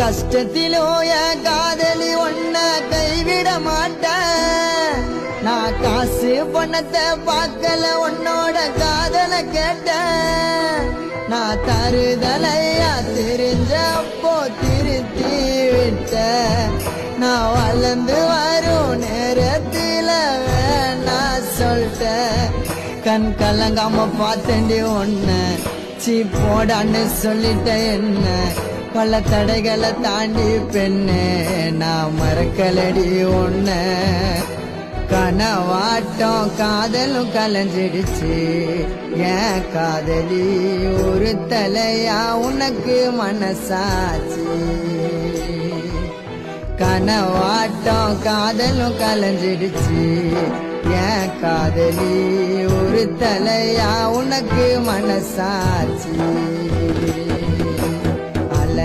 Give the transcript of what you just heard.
கஷ்டத்திலோ என் காதலி ஒன்ன கைவிட மாட்டேன். நான் காசு பணத்தை பார்க்கல உன்னோட காதல கேட்டேன். நான் தருதலையா தெரிஞ்சப்போ திருத்தி விட்ட நான் வளர்ந்து வரும் நேரத்தில் வேணா சொல்லிட்டேன். கண் கலங்காம பார்த்தேண்டி ஒன்ன சீ போடான்னு சொல்லிட்ட என்ன. பல தடைகளை தாண்டி பெண்ணே நான் மறக்கலடி ஒன்ன கனவாட்டம் காதலும் கலைஞ்சிடுச்சு. ஏன் காதலி ஒரு தலையா உனக்கு மனசாச்சு. கனவாட்டம் காதலும் கலைஞ்சிடுச்சு. ஏன் காதலி ஒரு தலையா உனக்கு மனசாச்சு.